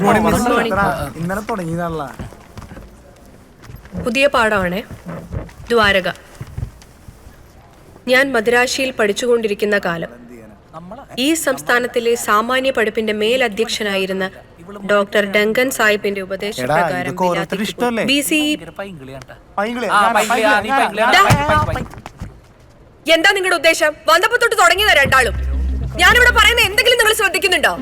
Good morning Good miss ഇന്നലെ തുടങ്ങിയതാണല്ല പുതിയ പാഠമാണേ. ദ്വാരക. ഞാൻ മദ്രാശിയിൽ പഠിച്ചുകൊണ്ടിരിക്കുന്ന കാലം. ഈ സംസ്ഥാനത്തിലെ സാമാന്യ പഠിപ്പിന്റെ മേലധ്യക്ഷനായിരുന്ന ഡോക്ടർ ഡങ്കൻ സാഹിബിന്റെ ഉപദേശപ്രകാരം? B C. എന്താ നിങ്ങളുടെ ഉദ്ദേശം? വന്നപ്പോ തൊട്ട് തുടങ്ങിയതാ രണ്ടാളും. ഞാനിവിടെ പറയുന്ന എന്തെങ്കിലും നിങ്ങൾ ശ്രദ്ധിക്കുന്നുണ്ടോ?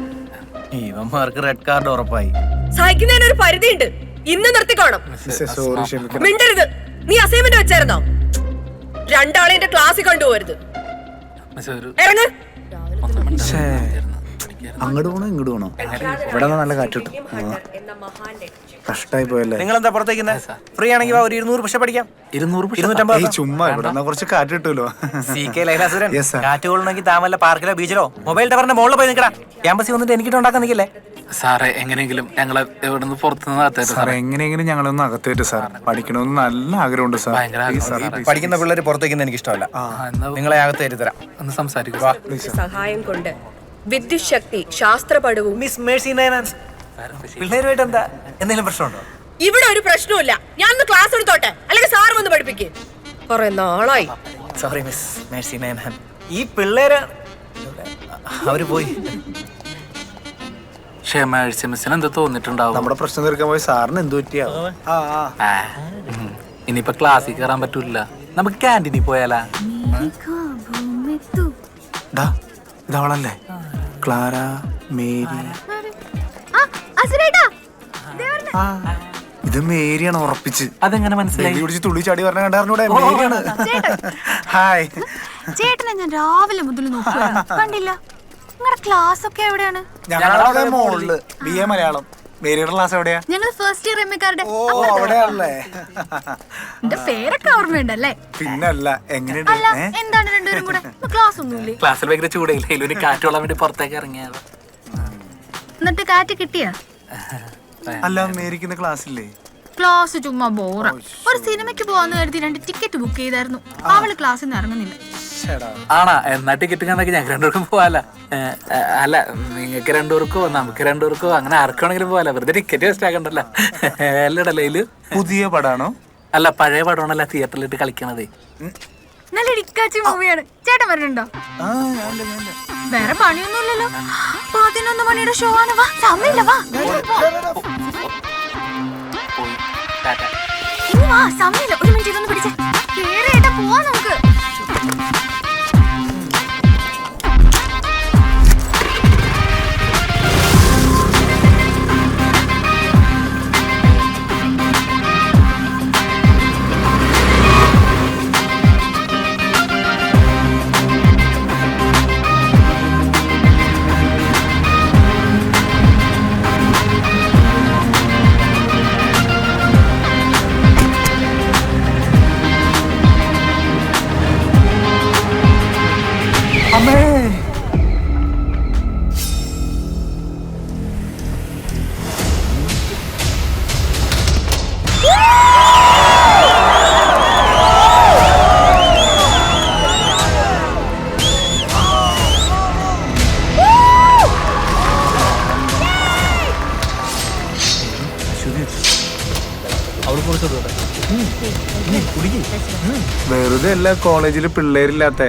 ഇവന്മാർക്ക് റെഡ് കാർഡ് ഉറപ്പായി. സഹിക്കുന്നതിന് ഒരു പരിധിയുണ്ട്. ഇന്ന് നിർത്തിക്കോണം. സോറി ക്ഷമിക്കണം. മിണ്ടരുത്. നീ അസൈൻമെന്റ് വെച്ചായിരുന്നോ? രണ്ടാളെ എന്റെ ക്ലാസ്സിൽ കൊണ്ടുപോകരുത്. ഇറങ്ങ് ഛേ, അങ്ങോട്ട് പോണോ ഇങ്ങോട്ട് പോണോ. ഇവിടെ നല്ല കാറ്റ് കിട്ടും. കഷ്ടായി പോയല്ലേ? നിങ്ങൾ എന്താ പുറത്തേക്കുന്ന ഫ്രീ ആണെങ്കിൽ വാ, ഒരു ഇരുന്നൂറ് പക്ഷെ പഠിക്കാം ഇരുന്നൂറ് ഇരുന്നൂറ്റമ്പത് ചുമ്മാ ഇവിടെ നിന്നാ കുറച്ച് കാറ്റ് കിട്ടുമല്ലോ. സി കെ ലൈലാസുരൻ കാറ്റ് കൊള്ളണമെങ്കിൽ താമല്ല പാർക്കിലോ ബീച്ചിലോ? മൊബൈൽ ടവറിന്റെ മുകളിൽ പോയി നിൽക്കടാ. ക്യാമ്പസിൽ വന്നിട്ട് എനിക്കിട്ട് ഉണ്ടാക്കാൻ നിൽക്കില്ലേ? സാറേ എങ്ങനെയെങ്കിലും ഞങ്ങളെ ഇവിടുന്ന് പുറത്തുനിന്ന് നടത്തരുത് സാറേ എങ്ങനെയെങ്കിലും ഞങ്ങളൊന്ന് അകത്തേറ്റ് സാർ. പഠിക്കണമെന്ന് നല്ല ആഗ്രഹമുണ്ട് സാർ. പഠിക്കുന്ന പിള്ളേർ പുറത്തേക്കുന്ന എനിക്ക് ഇഷ്ടമല്ല നിങ്ങളെ അകത്തേറ്റ് തരാം. ഒന്ന് സംസാരിക്കുക സഹായം കൊണ്ട് വിദ്യുത് ശക്തി ശാസ്ത്രപടവും. മിസ് മേഴ്സി പിള്ളേരുമായിട്ട് എന്താ എന്തെങ്കിലും പ്രശ്നമുണ്ടോ? ഇവിടെ ഒരു പ്രശ്നവുമില്ല. ഞാൻ ഒന്ന് ക്ലാസ് എടുത്തോട്ടെ. അല്ലെങ്കിൽ സാർ വന്ന് പഠിപ്പിക്കേ. കൊറേ നാളായി. സോറി മിസ് മേഴ്സി നയനാൻ ഈ പിള്ളേര് അവർ പോയി. ക്ഷമ മിസ്സിന് എന്ത് തോന്നിട്ടുണ്ടാവും നമ്മുടെ പ്രശ്നം തീർക്കാൻ പോയി സാറിന് എന്ത് പറ്റിയാ? ആ. ഇനിയിപ്പൊ ക്ലാസ്സിൽ കയറാൻ പറ്റൂല. നമുക്ക് ക്യാന്റീനിൽ പോയാലാ. ഇതവളല്ലേ? ക്ലാര മേരി. ആ ഇത് മേരിയാണ് ഉറപ്പിച്ച്. അതെങ്ങനെ മനസ്സിലായി? പിടിച്ച് തുള്ളി ചാടി പറഞ്ഞ കണ്ടാറിനൂടെ മേരിയാണ്. ഹായ്. ചേട്ടനെ ഞാൻ രാവിലെ മുതൽ നോക്കുകയാണ് കണ്ടില്ല. നിങ്ങളുടെ ക്ലാസ് ഒക്കെ എവിടെയാണ്? ഞങ്ങളവിടെ മോളിൽ. B A Malayalam. മേരിയുടെ ക്ലാസ് എവിടെയാ? ഞങ്ങൾ ഫസ്റ്റ് ഇയർ എം എക്കാരുടെ ഓ അവിടെയാണല്ലേ? എന്റെ പേരൊക്കെ ഓർമ്മയുണ്ടല്ലേ? പിന്നല്ല എങ്ങനെയുണ്ട്? അല്ല ഏ? എന്താണ് രണ്ടുപേരും കൂടെ? ക്ലാസ് ഒന്നുമില്ലേ ക്ലാസ്സിൽ ഭയങ്കര ചൂടയില്ല? ഇതിലൊരു കാറ്റ് കൊള്ളാൻ വേണ്ടി പുറത്തേക്ക് ഇറങ്ങിയത്. എന്നിട്ട് കാറ്റ് കിട്ടിയാ? അല്ല മേരിക്കുന്ന ക്ലാസ് ഇല്ലേ? ക്ലാസ് ചുമ്മാ ബോറ ഒരു സിനിമയ്ക്ക് പോവാന്ന് കരുതി രണ്ട് ടിക്കറ്റ് ബുക്ക് ചെയ്തായിരുന്നു. അവൾ ക്ലാസ്സിൽ നിന്ന് ഇറങ്ങുന്നില്ല. ആണാ എന്നാ ടിക്കറ്റ് കണ്ടെങ്കിൽ ഞങ്ങൾക്ക് രണ്ടുപേർക്കും പോവാല. അല്ല നിങ്ങൾക്ക് രണ്ടുപേർക്കോ നമുക്ക് രണ്ടുപേർക്കോ അങ്ങനെ ആർക്കാണെങ്കിലും പോവാല. വെറുതെ ടിക്കറ്റ് വേസ്റ്റ് ആക്കണ്ടല്ലോ. അല്ലടല്ലേ ഇതിൽ പുതിയ പടാണോ? അല്ല പഴയ പടമാണല്ല തിയേറ്ററിലിട്ട് കളിക്കണത്. നല്ല ഇടിക്കാച്ചി മൂവിയാണ്. ചേട്ടൻ വരണുണ്ടോ. വേറെ പണിയൊന്നുമില്ലല്ലോ. പതിനൊന്ന് മണിയുടെ ഷോ ആണ്. വാ സമയമില്ല. അല്ല കോളേജിൽ പിള്ളേരില്ലാത്ത.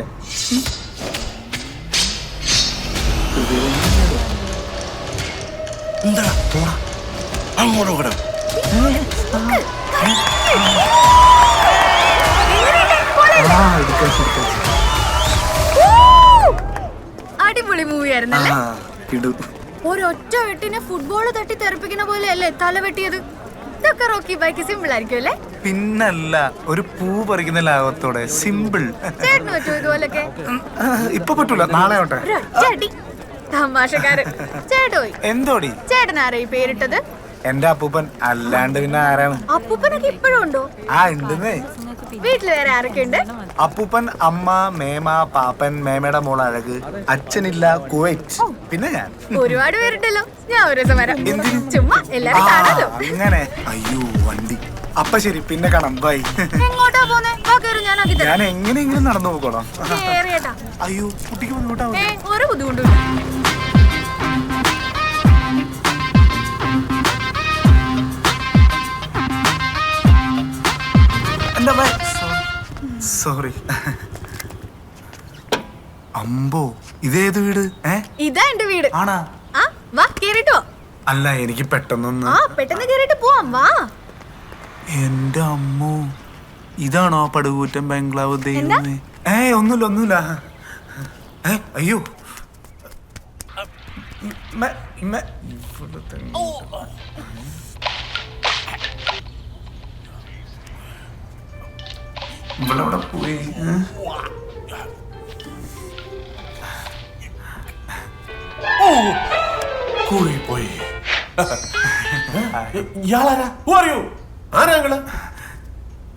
അടിപൊളി മൂവി ആയിരുന്നല്ലേ? ഒരൊറ്റ വെട്ടിനെ ഫുട്ബോൾ തട്ടി തെറിപ്പിക്കുന്ന പോലെയല്ലേ തല വെട്ടിയത്? ഇതൊക്കെ റോക്കി ബൈക്ക് സിമ്പിൾ ആയിരിക്കും അല്ലേ? പിന്നല്ല ഒരു പൂ പറിക്കുന്ന ലാഭത്തോടെ സിമ്പിൾ ചേട്ടന് പറ്റുമോ ഇതുപോലൊക്കെ? ഇപ്പൊ പറ്റൂല. നാളെ ആവട്ടെ. ഒരൊറ്റ അടി തമാശക്കാരൻ ചേട്ടോയ് എന്തോടി? ചേട്ടൻ ഈ പേരിട്ടത്? എന്റെ അപ്പൂപ്പൻ. അല്ലാണ്ട് പിന്നെ ആരാണ്? അപ്പൂപ്പനൊക്കെ ഇപ്പോഴും ഉണ്ടോ? ആ ഉണ്ടെന്നേ. വീട്ടിൽ വേറെ ആരൊക്കെ ഉണ്ട്? അപ്പൂപ്പൻ അമ്മ മേമ പാപ്പൻ മേമയുടെ മോൾ അഴക് അച്ഛനില്ല കുവൈറ്റ് പിന്നെ ഞാൻ. ഒരുപാട് പേരുണ്ടല്ലോ. ഞാൻ ഒരു ദിവസം വരാം? ചുമ്മാ ആ, എല്ലാരും കാണാലോ. അങ്ങനെ. അയ്യോ വണ്ടി. അപ്പൊ ശരി പിന്നെ കാണാം. ബൈ എങ്ങോട്ടാ പോന്നെ? ഞാൻ ഞാൻ എങ്ങനെയെങ്കിലും നടന്നു പോകണം. അയ്യോ കുട്ടിക്ക് ബുദ്ധിമുട്ടാവും ഒരു ബുദ്ധിമുട്ടില്ല എന്റെ സോറി അമ്പോ ഇതേത് വീട്? ഏ? ഇതാ എന്റെ വീട്. ആണാ? ആ വാ കേറിട്ടോ. അല്ല എനിക്ക് പെട്ടെന്നൊന്ന് ആ പെട്ടെന്ന് കേറിട്ട് പോവാം വാ. എന്റെ അമ്മോ ഇതാണോ ആ പടുകൂറ്റൻ ബംഗ്ലാവ് ദൈവമേ? ഏ ഒന്നുമില്ല ഒന്നുമില്ല. ഏ അയ്യോ. മെ- മെ- ഇവിടുത്തെ- അവിടെ പോയി. കൂടി പോയി ഇയാളാരാ? You? ആരാ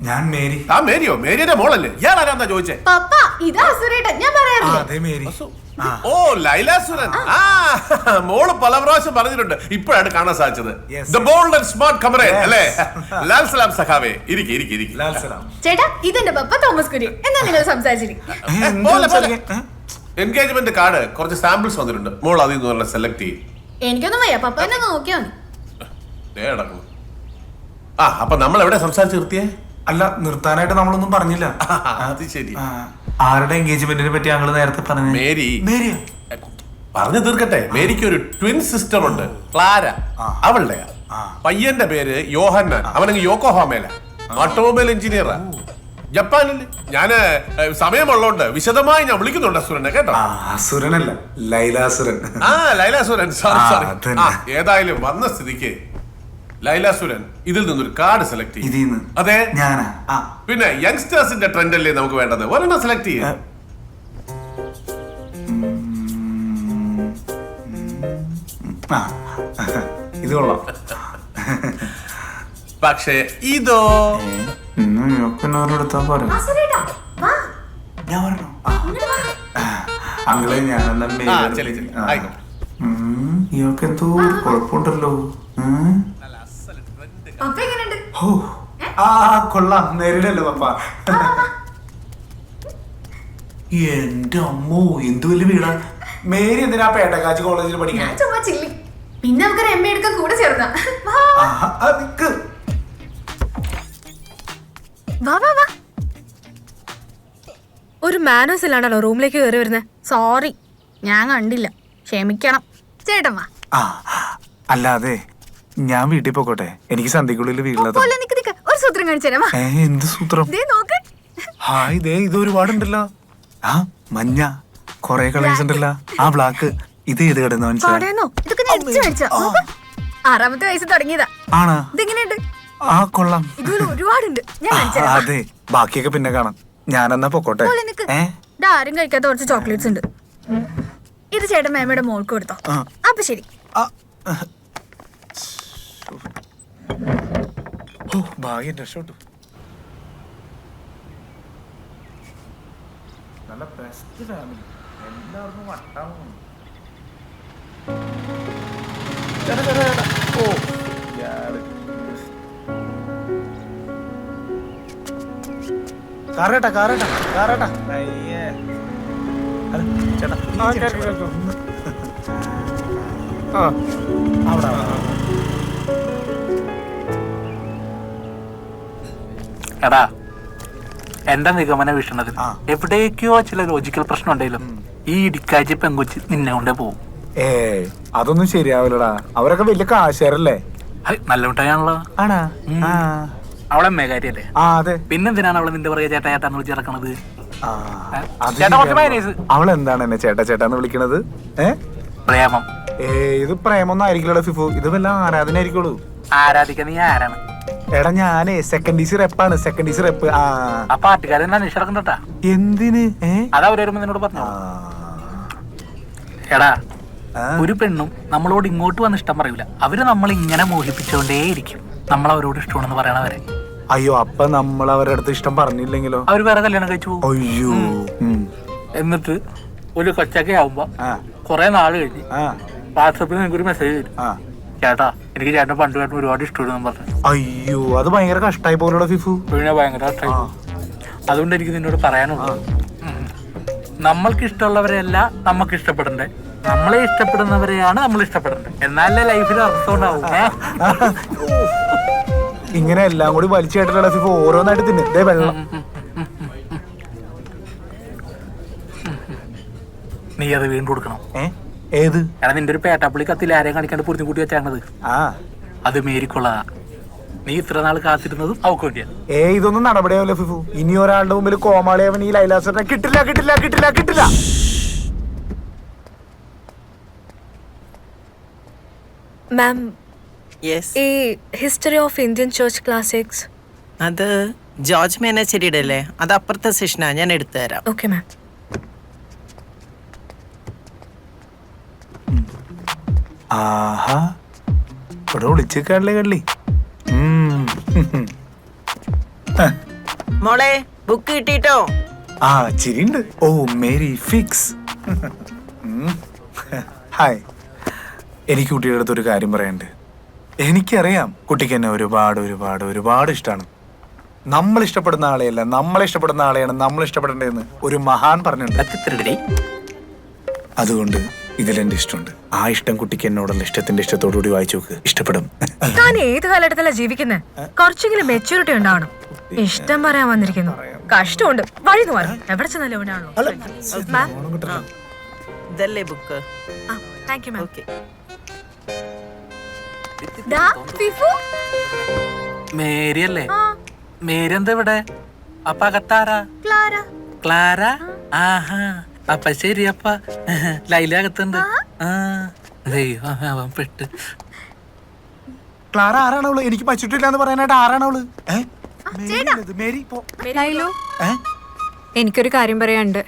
ഞാൻ മേരി. ആ മേരിയോ? മേരിയുടെ മോളല്ലേ? ഇയാളാരാന്നാ ചോദിച്ചേ? പപ്പ ഇതാ സുരേട്ടൻ ഞാൻ പറയാറില്ലേ? അതെ മേരി. ഓ ലൈലാസുരൻ. ആ. മോൾ പല പ്രാവശ്യം പറഞ്ഞിട്ടുണ്ട്. ഇപ്പോഴാണ് കാണാൻ സാധിച്ചത്. Yes. The bold and smart കമറേൻ Yes. അല്ലേ? ലാൽ സലാം സഖാവേ. ഇരിക്കെ ഇരിക്കെ ഇരിക്കെ. ലാൽ സലാം. ചേട്ടാ ഇതെന്റെ പപ്പ തോമസ് കുര്യൻ. എന്നാ നിങ്ങൾ സംസാരിച്ചിരിക്കും ഏ, എന്താ പോലെ, പോലെ. സംസാരിക്കാൻ? ഏ? എൻഗേജ്മെന്റ് കാർഡ് കുറച്ച് സാമ്പിൾസ് വന്നിട്ടുണ്ട്. മോൾ അതിൽ നിന്ന് സെലക്ട് ചെയ്യും. എനിക്കൊന്നും വയ്യ. പപ്പ എന്നെ നോക്കിയാ മതി. ദേ കിടക്കുന്നു. ആ അപ്പൊ നമ്മൾ എവിടെ സംസാരിച്ച് നിർത്തിയേ? അല്ല നിർത്താനായിട്ട് നമ്മളൊന്നും പറഞ്ഞില്ല. അത് ശരി. ആരുടെ എൻഗേജ്മെന്റിനെ പറ്റി ഞങ്ങൾ നേരത്തെ പറഞ്ഞു? മേരി. മേരി പറഞ്ഞു തീർക്കട്ടെ. മേരിക്ക് ഒരു ട്വിൻ സിസ്റ്റർ ഉണ്ട്. ക്ലാര. അവളുടെ. പയ്യന്റെ പേര് യോഹന്നാൻ. അവനങ്ങ് യോക്കോഹോമേല. ഓട്ടോമൊബൈൽ എഞ്ചിനീയറാ. ജപ്പാനിൽ ഞാൻ സമയമുള്ളോണ്ട് വിശദമായി ഞാൻ വിളിക്കുന്നുണ്ട് സുരനെ കേട്ടോ? ആ അസുരനല്ല. ലൈലാസുരൻ. ആ ലൈലാസുരൻ. സോറി സോറി ഏതായാലും വന്ന സ്ഥിതിക്ക് ലൈലാസുരൻ ഇതിൽ നിന്നൊരു കാർഡ് സെലക്ട് ചെയ്യും. ഇതിന്ന് അതെ? ഞാനാ. ആ. പിന്നെ യങ്സ്റ്റേഴ്സിന്റെ ട്രെൻഡ് അല്ലേ നമുക്ക് വേണ്ടത്? ഒരെണ്ണം സെലക്ട് ചെയ്യാം. ആ. ഇത് കൊള്ളാം. പക്ഷേ ഇതോ? എടുത്താ പോരാ. ആ സുരേട്ടാ വാ. ഞാൻ പറഞ്ഞു. അങ്ങളെ ഞാനെല്ലാം ആ ചെല്ലി ചെല്ലി ആയിക്കോട്ടെ. ഒരു കുഴപ്പമുണ്ടല്ലോ. ഉം. പപ്പ എങ്ങനെയുണ്ട്. ആ കൊള്ളാം. നേരിടല്ലോ പപ്പ. എന്റെ അമ്മോ എന്ത് വലിയ വീടാ? മേരി എന്തിനാ പേട്ടക്കാച്ചി കോളേജിൽ ഞാൻ പഠിക്കാൻ ചുമ്മാ ചില്ലി. പിന്നെ നമുക്ക് എം എ എടുക്കാൻ കൂടെ ചേർന്നാ വാ ആഹാ, ആ, നിക്ക്. വാ വാ വാ. ഒരു മാനേഴ്സ് ഇല്ലാണ്ടല്ലോ റൂമിലേക്ക് കയറി വരുന്നത് സോറി ഞാൻ കണ്ടില്ല. ക്ഷമിക്കണം. ചേട്ടൻ വാ. ആ അല്ലാതെ ഞാൻ വീട്ടിൽ പോക്കോട്ടെ എനിക്ക് സന്ധ്യക്കുള്ളിൽ വീട്ടിലത് പോലെ നിക്ക് നിക്ക്. ഒരു സൂത്രം കാണിച്ചു വാ. ഏ എന്ത് സൂത്രം? ദേ നോക്ക്. ഹായ് ദേ ഇത് ഒരുപാടുണ്ടല്ലോ. ആ മഞ്ഞ. കൊറേ കളേഴ്സ് ഉണ്ടല്ലോ. ആ ബ്ലാക്ക് ഇത് ഏത് കിടന്ന് മനസ്സിലായി പാടേന്നോ ഇതൊക്കെ ഞാൻ അടിച്ചു കഴിച്ച ആറാമത്തെ വയസ്സ് തുടങ്ങിയതാ. ആണാ? ഇതെങ്ങനെയുണ്ട്? ആ കൊള്ളാം. ഇതുപോലെ ഒരുപാടുണ്ട്. ഞാൻ ആ, അതെ. ബാക്കിയൊക്കെ പിന്നെ കാണാം. ഞാനെന്നാ പൊക്കോട്ടെ. പോലെ നിക്ക്. ഏ? ഇത് ആരും കഴിക്കാത്ത കുറച്ച് ചോക്ലേറ്റ്സ് ഉണ്ട്. ഇത് ചേട്ടൻ മേമയുടെ മോൾക്ക് കൊടുത്തോ. ആ. അപ്പൊ ശരി. ആ. ഓ ഭാഗ്യം രക്ഷപ്പെട്ടു നല്ല ബെസ്റ്റ് ഫാമിലി എല്ലാവർക്കും വട്ടാവും ചേട്ടാ, ചേട്ടാ, ചേട്ടാ. ഓ. കാറേട്ടാ കാറേട്ടാ കാറേട്ടാ അയ്യേ ചേട്ടാ. ആ അവിടെ എടാ എന്റെ നിഗമന വീക്ഷണത്തിൽ. എവിടേക്കോ ചില ലോജിക്കൽ പ്രശ്നം ഉണ്ടെങ്കിലും ഈ ഇടിക്കാച്ചി പെങ്കുച്ചി നിന്നെ കൊണ്ടേ പോകും ഏ അതൊന്നും ശരിയാവില്ലടാ. അവരൊക്കെ വലിയ കാശേരല്ലേ നല്ല മിഠായാണല്ലോ ആണാ? അവളെ മേകാരിയല്ലേ അതെ. പിന്നെന്തിനാണ് അവളെ നിന്റെ പറയുക ചേട്ടാ ചേട്ടാന്ന് വിളിച്ച് ഇറക്കണത് ചേട്ടാ. അവളെന്താണ് എന്നെ ചേട്ടാ ചേട്ടാന്ന് വിളിക്കണത്? ഏ? പ്രേമം. ഏ ഇത് പ്രേമൊന്നും ആയിരിക്കില്ലടാ ഫിഫു. ഇത് വല്ല ആരാധന ആയിരിക്കുള്ളൂ ആരാധിക്കാൻ നീ ആരാണ്? എടാ ഞാനേ സെക്കൻഡ് ഈസി റെപ്പാണ് സെക്കൻഡ് ഈസി റെപ്പ് ആ. ആ പാട്ടുകാരൻ എന്തിന്? ഏ? അത് അവർ വരുമ്പോ നിന്നോട് പറഞ്ഞു. എടാ ആ. ഒരു പെണ്ണും നമ്മളോട് ഇങ്ങോട്ട് വന്ന് ഇഷ്ടം പറയൂല. അവർ നമ്മൾ ഇങ്ങനെ മോഹിപ്പിച്ചുകൊണ്ടേയിരിക്കും നമ്മൾ അവരോട് ഇഷ്ടമാണെന്ന് പറയണവരെ അയ്യോ അപ്പൊ നമ്മൾ അവരുടെ അടുത്ത് ഇഷ്ടം പറഞ്ഞില്ലെങ്കിലോ? അവർ വേറെ കല്യാണം കഴിച്ചു പോകും. അയ്യോ. ഉം. എന്നിട്ട് ഒരു കൊച്ചൊക്കെ ആവുമ്പോ ആ. കുറെ നാൾ കഴിഞ്ഞ് ആ. വാട്സപ്പിൽ നിങ്ങൾക്ക് ഒരു മെസ്സേജ് വരും. ആ. ചേട്ടാ എനിക്ക് ചേട്ടൻ പണ്ട് ചേട്ടൻ ഒരുപാട് ഇഷ്ടപ്പെടുന്നു പറഞ്ഞു. അയ്യോ അത് ഭയങ്കര കഷ്ടായി പോലുള്ള ഫിഫു? പിന്നെ ഭയങ്കര കഷ്ടമായി അതുകൊണ്ട് എനിക്ക് നിന്നോട് പറയാനുള്ളത് നമ്മൾക്ക് ഇഷ്ടമുള്ളവരെയല്ല നമുക്ക് ഇഷ്ടപ്പെടണ്ടേ നമ്മളെ ഇഷ്ടപ്പെടുന്നവരെയാണ് നമ്മൾ ഇഷ്ടപ്പെടേണ്ടത് എന്നാലേ ലൈഫിൽ അർത്ഥം ഉണ്ടാവും ഇങ്ങനെ എല്ലാം കൂടി വലിച്ചു കേട്ടിട്ടുള്ള ഫിഫ് ഓരോന്നായിട്ട് തിന്നെ. വെള്ളം. നീ അത് വീണ്ടും കൊടുക്കണം. ഏ? ഏത്? എടാ നിന്റെ ഒരു പേട്ടാപ്പള്ളി കത്തിൽ ആരെയും കാണിക്കാണ്ട് പൊരുത്തി കൂട്ടി വെച്ചാണത്. ആ. അത് മേരിക്കൊള്ളതാ. നീ ഇത്ര നാൾ കാത്തിരുന്നതും അവക്ക് വേണ്ടിയാ. ഏ ഇതൊന്നും നടപടിയാവില്ല ഫിഫു. ഇനി ഒരാളുടെ മുമ്പിൽ കോമാളിയവൻ ഈ ലൈലാസറിനെ കിട്ടില്ല കിട്ടില്ല കിട്ടില്ല കിട്ടില്ല. മാം യെസ് ഈ history of Indian church classics അത് ജോർജ് മേനച്ചേരിയുടെ അല്ലേ അത് അപ്പുറത്തെ സെഷനാ ഞാൻ എടുത്തു തരാം ഓക്കെ മാം ആഹാ. ഇവിടെ വിളിച്ചേക്കാടില്ലേ കള്ളി. മോളെ ബുക്ക് കിട്ടിട്ടോ? ആ ചിരിണ്ട്. ഓ മേരി ഫിക്സ് ഹായ്. എനിക്ക് കുട്ടിയുടെ അടുത്ത് ഒരു കാര്യം പറയാനുണ്ട്. എനിക്കറിയാം കുട്ടിക്ക് എന്നെ ഒരുപാട് ഒരുപാട് ഒരുപാട് ഇഷ്ടമാണ് നമ്മൾ ഇഷ്ടപ്പെടുന്ന ആളെയല്ല നമ്മളെ ഇഷ്ടപ്പെടുന്ന ആളെയാണ് നമ്മൾ ഇഷ്ടപ്പെടേണ്ടതെന്ന് ഒരു മഹാൻ പറഞ്ഞിട്ടുണ്ട്. അതുകൊണ്ട് ഇതിലെന്റെ ഇഷ്ടമുണ്ട്. ആ ഇഷ്ടം കുട്ടിക്ക് എന്നോടുള്ള ഇഷ്ടത്തിന്റെ ഇഷ്ടത്തോടു കൂടി വായിച്ചു നോക്ക്. ഇഷ്ടപ്പെടും. താൻ ഏത് കാലഘട്ടത്തിലാ ജീവിക്കുന്നത് കുറച്ചെങ്കിലും മെച്ചൂരിറ്റി ഉണ്ടാവണം. ഇഷ്ടം പറയാൻ വന്നിരിക്കുന്നു. കഷ്ടമുണ്ട്. വഴി മാറും എവിടെ ചെന്നാലും മാം ഇതല്ലേ book? Thank you ma'am okay. ദാ ഫിഫു. മേരി അല്ലേ മേരി എന്താ ഇവിടെ? അപ്പ അകത്താരാ? ക്ലാര. ക്ലാര? ആഹാ. അപ്പ ശരി അപ്പ. ലൈല അകത്തുണ്ട് അവൻ പെട്ട്. ക്ലാര ആരാണവൾ എനിക്ക് പറ്റിട്ടില്ല എന്ന് പറയാനായിട്ട് ആരാണവൾ ലൈലു? എനിക്കൊരു കാര്യം പറയാനുണ്ട്.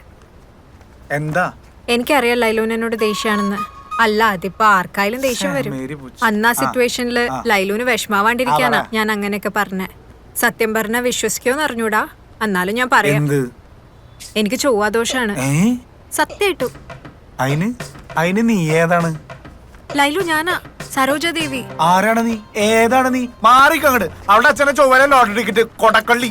എന്താ? എനിക്കറിയാം ലൈലുവിന് എന്നോട് ദേഷ്യാണെന്ന് അല്ല അതിപ്പോ ആർക്കായാലും ദേഷ്യം വരും. അന്ന് ആ സിറ്റുവേഷനിൽ ലൈലുവിന് വിഷമാവാണ്ടിരിക്കാനാ ഞാൻ അങ്ങനെയൊക്കെ പറഞ്ഞേ. സത്യം പറഞ്ഞ വിശ്വസിക്കോന്ന് അറിഞ്ഞൂടാ. എന്നാലും ഞാൻ പറയാം. എന്ത്? എനിക്ക് ചൊവ്വാദോഷാണ്. സത്യായിട്ടു അയിന്? അയിന് നീ ഏതാണ്? ലൈലു ഞാനാ സരോജദേവി. ആരാണ് നീ? ഏതാണ് നീ? മാറിക്കങ്ങട് അവിടെ അച്ഛനെ ചൊവ്വല ലോട്ടറി ടിക്കറ്റ് കൊടക്കള്ളി.